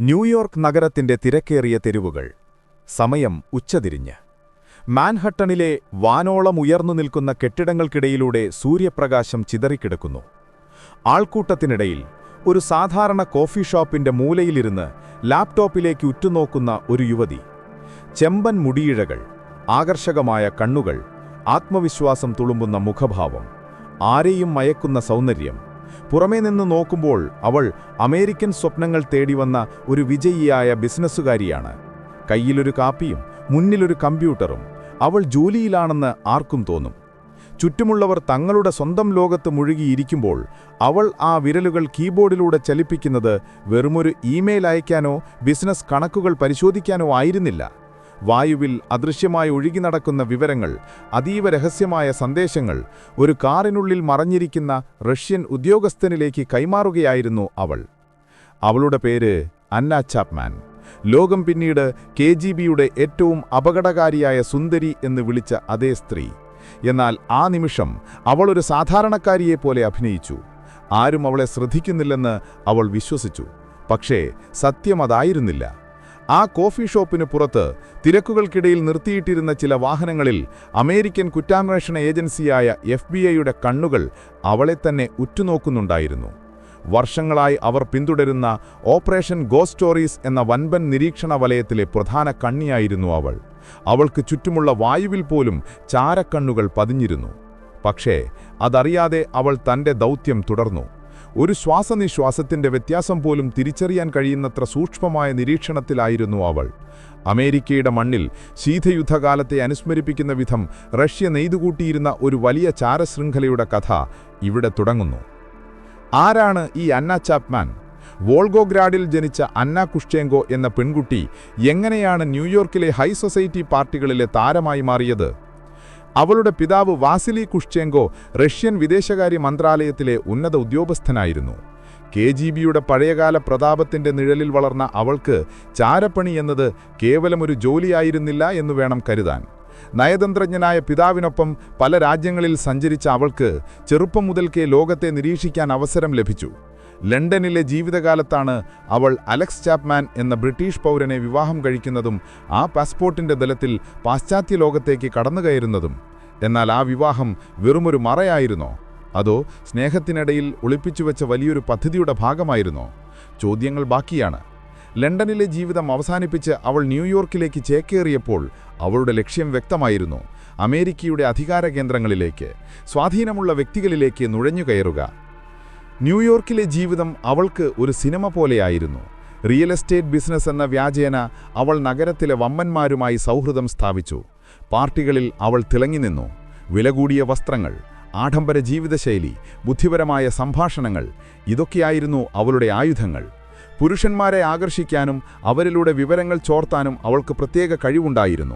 New York നഗരത്തിന്റെ തിരക്കേറിയ തെരുവുകൾ. സമയം ഉച്ചതിരിഞ്ഞ്. മാൻഹട്ടണിലെ വാനോളം ഉയർന്നു നിൽക്കുന്ന കെട്ടിടങ്ങൾക്കിടയിലൂടെ സൂര്യപ്രകാശം ചിതറിക്കിടക്കുന്നു. ആൾക്കൂട്ടത്തിനിടയിൽ ഒരു സാധാരണ കോഫി ഷോപ്പിന്റെ മൂലയിലിരുന്ന് ലാപ്ടോപ്പിലേക്ക് ഉറ്റുനോക്കുന്ന ഒരു യുവതി. ചെമ്പൻ മുടിയിഴകൾ ആകർഷകമായ കണ്ണുകൾ ആത്മവിശ്വാസം തുളുമ്പുന്ന മുഖഭാവം ആരെയും മയക്കുന്ന സൗന്ദര്യം പുറമേ നിന്ന് നോക്കുമ്പോൾ അവൾ അമേരിക്കൻ സ്വപ്നങ്ങൾ തേടിവന്ന ഒരു വിജയിയായ ബിസിനസ്സുകാരിയാണ്. കയ്യിലൊരു കാപ്പിയും മുന്നിലൊരു കമ്പ്യൂട്ടറും. അവൾ ജോലിയിലാണെന്ന് ആർക്കും തോന്നും. ചുറ്റുമുള്ളവർ തങ്ങളുടെ സ്വന്തം ലോകത്ത് മുഴുകിയിരിക്കുമ്പോൾ അവൾ ആ വിരലുകൾ കീബോർഡിലൂടെ ചലിപ്പിക്കുന്നത് വെറുമൊരു ഇമെയിൽ അയക്കാനോ ബിസിനസ് കണക്കുകൾ പരിശോധിക്കാനോ ആയിരുന്നില്ല. വായുവിൽ അദൃശ്യമായി ഒഴുകി നടക്കുന്ന വിവരങ്ങൾ അതീവ രഹസ്യമായ സന്ദേശങ്ങൾ ഒരു കാറിനുള്ളിൽ മറഞ്ഞിരിക്കുന്ന റഷ്യൻ ഉദ്യോഗസ്ഥനിലേക്ക് കൈമാറുകയായിരുന്നു അവൾ. അവളുടെ പേര് അന്ന ചാപ്മാൻ. ലോകം പിന്നീട് കെ ജി ബിയുടെ ഏറ്റവും അപകടകാരിയായ സുന്ദരി എന്ന് വിളിച്ച അതേ സ്ത്രീ. എന്നാൽ ആ നിമിഷം അവൾ ഒരു സാധാരണക്കാരിയെപ്പോലെ അഭിനയിച്ചു. ആരും അവളെ ശ്രദ്ധിക്കുന്നില്ലെന്ന് അവൾ വിശ്വസിച്ചു. പക്ഷേ സത്യം അതായിരുന്നില്ല. ആ കോഫി ഷോപ്പിന് പുറത്ത് തിരക്കുകൾക്കിടയിൽ നിർത്തിയിട്ടിരുന്ന ചില വാഹനങ്ങളിൽ അമേരിക്കൻ കുറ്റാന്വേഷണ ഏജൻസിയായ എഫ് ബി ഐയുടെ കണ്ണുകൾ അവളെ തന്നെ ഉറ്റുനോക്കുന്നുണ്ടായിരുന്നു. വർഷങ്ങളായി അവർ പിന്തുടരുന്ന ഓപ്പറേഷൻ ഗോ സ്റ്റോറീസ് എന്ന വൻപൻ നിരീക്ഷണ വലയത്തിലെ പ്രധാന കണ്ണിയായിരുന്നു അവൾ. അവൾക്ക് ചുറ്റുമുള്ള വായുവിൽ പോലും ചാരക്കണ്ണുകൾ പതിഞ്ഞിരുന്നു. പക്ഷേ അതറിയാതെ അവൾ തന്റെ ദൗത്യം തുടർന്നു. ഒരു ശ്വാസനിശ്വാസത്തിന്റെ വ്യത്യാസം പോലും തിരിച്ചറിയാൻ കഴിയുന്നത്ര സൂക്ഷ്മമായ നിരീക്ഷണത്തിലായിരുന്നു അവൾ. അമേരിക്കയുടെ മണ്ണിൽ ശീതയുദ്ധകാലത്തെ അനുസ്മരിപ്പിക്കുന്ന വിധം റഷ്യ നെയ്തുകൂട്ടിയിരുന്ന ഒരു വലിയ ചാരശൃംഖലയുടെ കഥ ഇവിടെ തുടങ്ങുന്നു. ആരാണ് ഈ അന്ന ചാപ്മാൻ? വോൾഗോഗ്രാഡിൽ ജനിച്ച അന്ന കുഷ്ചേങ്കോ എന്ന പെൺകുട്ടി എങ്ങനെയാണ് ന്യൂയോർക്കിലെ ഹൈ സൊസൈറ്റി പാർട്ടികളിലെ താരമായി മാറിയത്? അവളുടെ പിതാവ് വാസിലി കുഷ്ചേങ്കോ റഷ്യൻ വിദേശകാര്യ മന്ത്രാലയത്തിലെ ഉന്നത ഉദ്യോഗസ്ഥനായിരുന്നു. കെ ജി ബിയുടെ പഴയകാല പ്രതാപത്തിന്റെ നിഴലിൽ വളർന്ന അവൾക്ക് ചാരപ്പണി എന്നത് കേവലം ഒരു ജോലിയായിരുന്നില്ല എന്നു വേണം കരുതാൻ. നയതന്ത്രജ്ഞനായ പിതാവിനൊപ്പം പല രാജ്യങ്ങളിൽ സഞ്ചരിച്ച അവൾക്ക് ചെറുപ്പം മുതൽക്കേ ലോകത്തെ നിരീക്ഷിക്കാൻ അവസരം ലഭിച്ചു. ലണ്ടനിലെ ജീവിതകാലത്താണ് അവൾ അലക്സ് ചാപ്മാൻ എന്ന ബ്രിട്ടീഷ് പൗരനെ വിവാഹം കഴിക്കുന്നതും ആ പാസ്പോർട്ടിന്റെ ദലത്തിൽ പാശ്ചാത്യ ലോകത്തേക്ക് കടന്നുകയറുന്നതും. എന്നാൽ ആ വിവാഹം വെറുമൊരു മറയായിരുന്നോ? അതോ സ്നേഹത്തിനിടയിൽ ഒളിപ്പിച്ചുവെച്ച വലിയൊരു പദ്ധതിയുടെ ഭാഗമായിരുന്നോ? ചോദ്യങ്ങൾ ബാക്കിയാണ്. ലണ്ടനിലെ ജീവിതം അവസാനിപ്പിച്ച് അവൾ ന്യൂയോർക്കിലേക്ക് ചേക്കേറിയപ്പോൾ അവളുടെ ലക്ഷ്യം വ്യക്തമായിരുന്നു. അമേരിക്കയുടെ അധികാര കേന്ദ്രങ്ങളിലേക്ക് സ്വാധീനമുള്ള വ്യക്തികളിലേക്ക് നുഴഞ്ഞുകയറുക. ന്യൂയോർക്കിലെ ജീവിതം അവൾക്ക് ഒരു സിനിമ പോലെയായിരുന്നു. റിയൽ എസ്റ്റേറ്റ് ബിസിനസ് എന്ന വ്യാജേന അവൾ നഗരത്തിലെ വമ്മന്മാരുമായി സൗഹൃദം സ്ഥാപിച്ചു. പാർട്ടികളിൽ അവൾ തിളങ്ങി നിന്നു. വില കൂടിയ വസ്ത്രങ്ങൾ ആഡംബര ജീവിതശൈലി ബുദ്ധിപരമായ സംഭാഷണങ്ങൾ ഇതൊക്കെയായിരുന്നു അവളുടെ ആയുധങ്ങൾ. പുരുഷന്മാരെ ആകർഷിക്കാനും അവരിലൂടെ വിവരങ്ങൾ ചോർത്താനും അവൾക്ക് പ്രത്യേക കഴിവുണ്ടായിരുന്നു.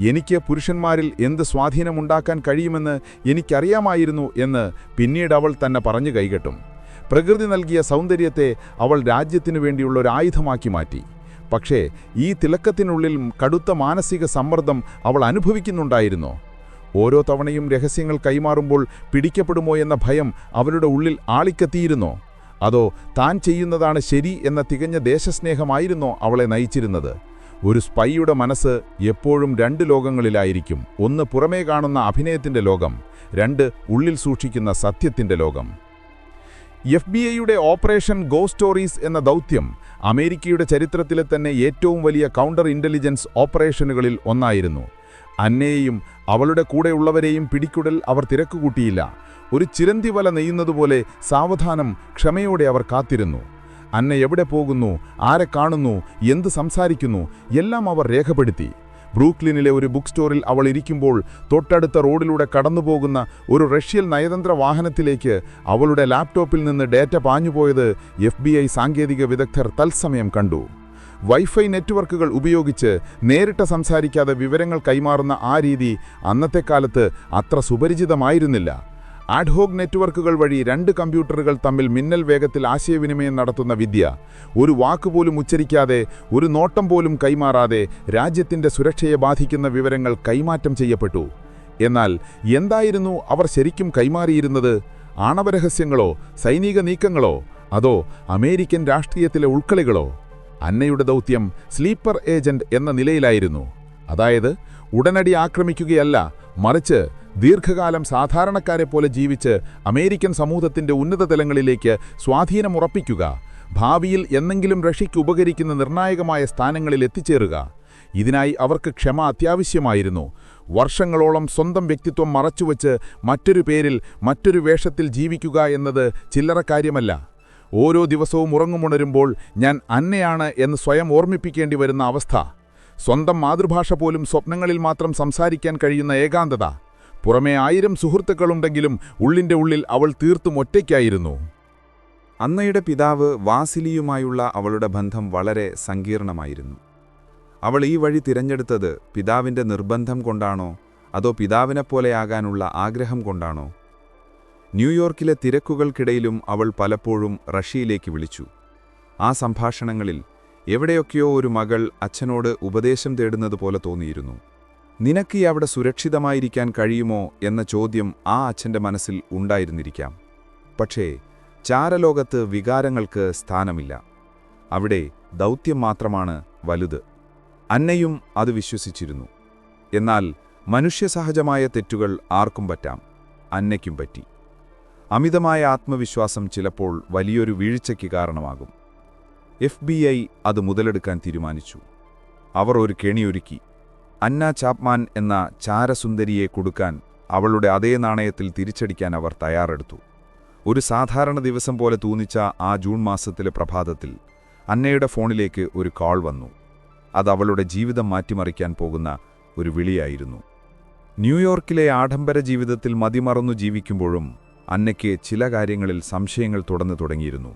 എനിക്ക് പുരുഷന്മാരിൽ എന്ത് സ്വാധീനമുണ്ടാക്കാൻ കഴിയുമെന്ന് എനിക്കറിയാമായിരുന്നു എന്ന് പിന്നീട് അവൾ തന്നെ പറഞ്ഞു കൈകെട്ടും. പ്രകൃതി നൽകിയ സൗന്ദര്യത്തെ അവൾ രാജ്യത്തിനു വേണ്ടിയുള്ള ഒരു ആയുധമാക്കി മാറ്റി. പക്ഷേ ഈ തിളക്കത്തിനുള്ളിൽ കടുത്ത മാനസിക സമ്മർദ്ദം അവൾ അനുഭവിക്കുന്നുണ്ടായിരുന്നോ. ഓരോ തവണയും രഹസ്യങ്ങൾ കൈമാറുമ്പോൾ പിടിക്കപ്പെടുമോ എന്ന ഭയം അവരുടെ ഉള്ളിൽ ആളിക്കത്തിയിരുന്നോ? അതോ താൻ ചെയ്യുന്നതാണ് ശരി എന്ന തികഞ്ഞ ദേശസ്നേഹമായിരുന്നോ അവളെ നയിച്ചിരുന്നത്? ഒരു സ്പൈയുടെ മനസ്സ് എപ്പോഴും രണ്ട് ലോകങ്ങളിലായിരിക്കും. ഒന്ന് പുറമേ കാണുന്ന അഭിനയത്തിന്റെ ലോകം രണ്ട് ഉള്ളിൽ സൂക്ഷിക്കുന്ന സത്യത്തിന്റെ ലോകം. എഫ് ബി ഐയുടെ ഓപ്പറേഷൻ ഗോ സ്റ്റോറീസ് എന്ന ദൗത്യം അമേരിക്കയുടെ ചരിത്രത്തിലെ തന്നെ ഏറ്റവും വലിയ കൗണ്ടർ ഇന്റലിജൻസ് ഓപ്പറേഷനുകളിൽ ഒന്നായിരുന്നു. അന്നയെയും അവളുടെ കൂടെയുള്ളവരെയും പിടിക്കുടൽ അവർ തിരക്കുകൂട്ടിയില്ല. ഒരു ചിരന്തി വല നെയ്യുന്നതുപോലെ സാവധാനം ക്ഷമയോടെ അവർ കാത്തിരുന്നു. അന്ന എവിടെ പോകുന്നു? ആരെ കാണുന്നു? എന്ത് സംസാരിക്കുന്നു? എല്ലാം അവർ രേഖപ്പെടുത്തി. ബ്രൂക്ലിനിലെ ഒരു ബുക്ക് സ്റ്റോറിൽ അവൾ ഇരിക്കുമ്പോൾ തൊട്ടടുത്ത റോഡിലൂടെ കടന്നുപോകുന്ന ഒരു റഷ്യൻ നയതന്ത്ര വാഹനത്തിലേക്ക് അവളുടെ ലാപ്ടോപ്പിൽ നിന്ന് ഡേറ്റ പാഞ്ഞുപോയത് എഫ് ബി ഐ സാങ്കേതിക വിദഗ്ധർ തത്സമയം കണ്ടു. വൈഫൈ നെറ്റ്വർക്കുകൾ ഉപയോഗിച്ച് നേരിട്ട് സംസാരിക്കാതെ വിവരങ്ങൾ കൈമാറുന്ന ആ രീതി അന്നത്തെ കാലത്ത് അത്ര സുപരിചിതമായിരുന്നില്ല. ആഡ്ഹോക് നെറ്റ്വർക്കുകൾ വഴി രണ്ട് കമ്പ്യൂട്ടറുകൾ തമ്മിൽ മിന്നൽ വേഗത്തിൽ ആശയവിനിമയം നടത്തുന്ന വിദ്യ. ഒരു വാക്കുപോലും ഉച്ചരിക്കാതെ ഒരു നോട്ടം പോലും കൈമാറാതെ രാജ്യത്തിന്റെ സുരക്ഷയെ ബാധിക്കുന്ന വിവരങ്ങൾ കൈമാറ്റം ചെയ്യപ്പെട്ടു. എന്നാൽ എന്തായിരുന്നു അവർ ശരിക്കും കൈമാറിയിരുന്നത്? ആണവരഹസ്യങ്ങളോ സൈനിക നീക്കങ്ങളോ അതോ അമേരിക്കൻ രാഷ്ട്രീയത്തിലെ ഉൾക്കളികളോ? അന്നയുടെ ദൗത്യം സ്ലീപ്പർ ഏജന്റ് എന്ന നിലയിലായിരുന്നു. അതായത് ഉടനടി ആക്രമിക്കുകയല്ല മറിച്ച് ദീർഘകാലം സാധാരണക്കാരെ പോലെ ജീവിച്ച് അമേരിക്കൻ സമൂഹത്തിന്റെ ഉന്നത തലങ്ങളിലേക്ക് സ്വാധീനമുറപ്പിക്കുക ഭാവിയിൽ എന്നെങ്കിലും റഷ്യയ്ക്ക് ഉപകരിക്കുന്ന നിർണായകമായ സ്ഥാനങ്ങളിൽ എത്തിച്ചേരുക. ഇതിനായി അവർക്ക് ക്ഷമ അത്യാവശ്യമായിരുന്നു. വർഷങ്ങളോളം സ്വന്തം വ്യക്തിത്വം മറച്ചുവെച്ച് മറ്റൊരു പേരിൽ മറ്റൊരു വേഷത്തിൽ ജീവിക്കുക എന്നത് ചില്ലറ കാര്യമല്ല. ഓരോ ദിവസവും ഉറങ്ങുമുണരുമ്പോൾ ഞാൻ അന്നയാണ് എന്ന് സ്വയം ഓർമ്മിപ്പിക്കേണ്ടി വരുന്ന അവസ്ഥ. സ്വന്തം മാതൃഭാഷ പോലും സ്വപ്നങ്ങളിൽ മാത്രം സംസാരിക്കാൻ കഴിയുന്ന ഏകാന്തത. പുറമേ ആയിരം സുഹൃത്തുക്കളുണ്ടെങ്കിലും ഉള്ളിന്റെ ഉള്ളിൽ അവൾ തീർത്തും ഒറ്റയ്ക്കായിരുന്നു. അന്നയുടെ പിതാവ് വാസിലിയുമായുള്ള അവളുടെ ബന്ധം വളരെ സങ്കീർണമായിരുന്നു. അവൾ ഈ വഴി തിരഞ്ഞെടുത്തത് പിതാവിന്റെ നിർബന്ധം കൊണ്ടാണോ അതോ പിതാവിനെപ്പോലെയാകാനുള്ള ആഗ്രഹം കൊണ്ടാണോ? ന്യൂയോർക്കിലെ തിരക്കുകൾക്കിടയിലും അവൾ പലപ്പോഴും റഷ്യയിലേക്ക് വിളിച്ചു. ആ സംഭാഷണങ്ങളിൽ എവിടെയൊക്കെയോ ഒരു മകൾ അച്ഛനോട് ഉപദേശം തേടുന്നത് പോലെ തോന്നിയിരുന്നു. നിനക്ക് ഈ അവിടെ സുരക്ഷിതമായിരിക്കാൻ കഴിയുമോ എന്ന ചോദ്യം ആ അച്ഛന്റെ മനസ്സിൽ ഉണ്ടായിരുന്നിരിക്കാം. പക്ഷേ ചാരലോകത്ത് വികാരങ്ങൾക്ക് സ്ഥാനമില്ല. അവിടെ ദൗത്യം മാത്രമാണ് വലുത്. അന്നയും അത് വിശ്വസിച്ചിരുന്നു. എന്നാൽ മനുഷ്യസഹജമായ തെറ്റുകൾ ആർക്കും പറ്റാം. അന്നയ്ക്കും പറ്റി. അമിതമായ ആത്മവിശ്വാസം ചിലപ്പോൾ വലിയൊരു വീഴ്ചയ്ക്ക് കാരണമാകും. എഫ് അത് മുതലെടുക്കാൻ തീരുമാനിച്ചു. അവർ ഒരു കെണിയൊരുക്കി. അന്ന ചാപ്മാൻ എന്ന ചാരസുന്ദരിയെ കൊടുക്കാൻ അവളുടെ അതേ നാണയത്തിൽ തിരിച്ചടിക്കാൻ അവർ തയ്യാറെടുത്തു. ഒരു സാധാരണ ദിവസം പോലെ തോന്നിച്ച ആ ജൂൺ മാസത്തിലെ പ്രഭാതത്തിൽ അന്നയുടെ ഫോണിലേക്ക് ഒരു കോൾ വന്നു. അത് അവളുടെ ജീവിതം മാറ്റിമറിക്കാൻ പോകുന്ന ഒരു വിളിയായിരുന്നു. ന്യൂയോർക്കിലെ ആഡംബര ജീവിതത്തിൽ മതിമറന്നു ജീവിക്കുമ്പോഴും അന്നയ്ക്ക് ചില കാര്യങ്ങളിൽ സംശയങ്ങൾ തുടർന്നു തുടങ്ങിയിരുന്നു.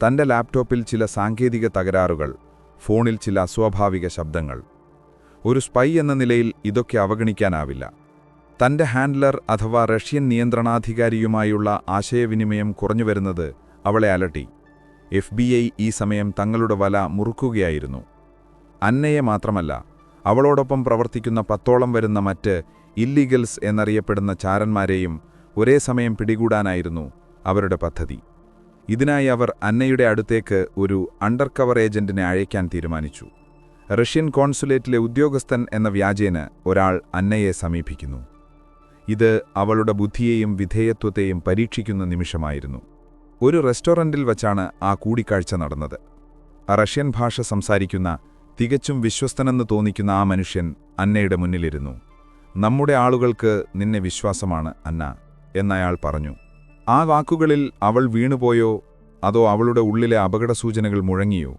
തന്റെ ലാപ്ടോപ്പിൽ ചില സാങ്കേതിക തകരാറുകൾ ഫോണിൽ ചില അസ്വാഭാവിക ശബ്ദങ്ങൾ ഒരു സ്പൈ എന്ന നിലയിൽ ഇതൊക്കെ അവഗണിക്കാനാവില്ല. തന്റെ ഹാൻഡ്ലർ അഥവാ റഷ്യൻ നിയന്ത്രണാധികാരിയുമായുള്ള ആശയവിനിമയം കുറഞ്ഞുവരുന്നത് അവളെ അലട്ടി. എഫ് ഈ സമയം തങ്ങളുടെ വല മുറുക്കുകയായിരുന്നു. അന്നയെ മാത്രമല്ല അവളോടൊപ്പം പ്രവർത്തിക്കുന്ന പത്തോളം വരുന്ന മറ്റ് ഇല്ലീഗൽസ് എന്നറിയപ്പെടുന്ന ചാരന്മാരെയും ഒരേ സമയം പിടികൂടാനായിരുന്നു അവരുടെ പദ്ധതി. ഇതിനായി അവർ അന്നയുടെ അടുത്തേക്ക് ഒരു അണ്ടർ കവർ ഏജന്റിനെ അയക്കാൻ തീരുമാനിച്ചു. റഷ്യൻ കോൺസുലേറ്റിലെ ഉദ്യോഗസ്ഥൻ എന്ന വ്യാജേന ഒരാൾ അന്നയെ സമീപിക്കുന്നു. ഇത് അവളുടെ ബുദ്ധിയെയും വിധേയത്വത്തെയും പരീക്ഷിക്കുന്ന നിമിഷമായിരുന്നു. ഒരു റെസ്റ്റോറന്റിൽ വച്ചാണ് ആ കൂടിക്കാഴ്ച നടന്നത്. റഷ്യൻ ഭാഷ സംസാരിക്കുന്ന തികച്ചും വിശ്വസ്തനെന്ന് തോന്നിക്കുന്ന ആ മനുഷ്യൻ അന്നയുടെ മുന്നിലിരുന്നു. നമ്മുടെ ആളുകൾക്ക് നിന്നെ വിശ്വാസമാണ് അന്ന എന്നയാൾ പറഞ്ഞു. ആ വാക്കുകളിൽ അവൾ വീണുപോയോ അതോ അവളുടെ ഉള്ളിലെ അപകടസൂചനകൾ മുഴങ്ങിയോ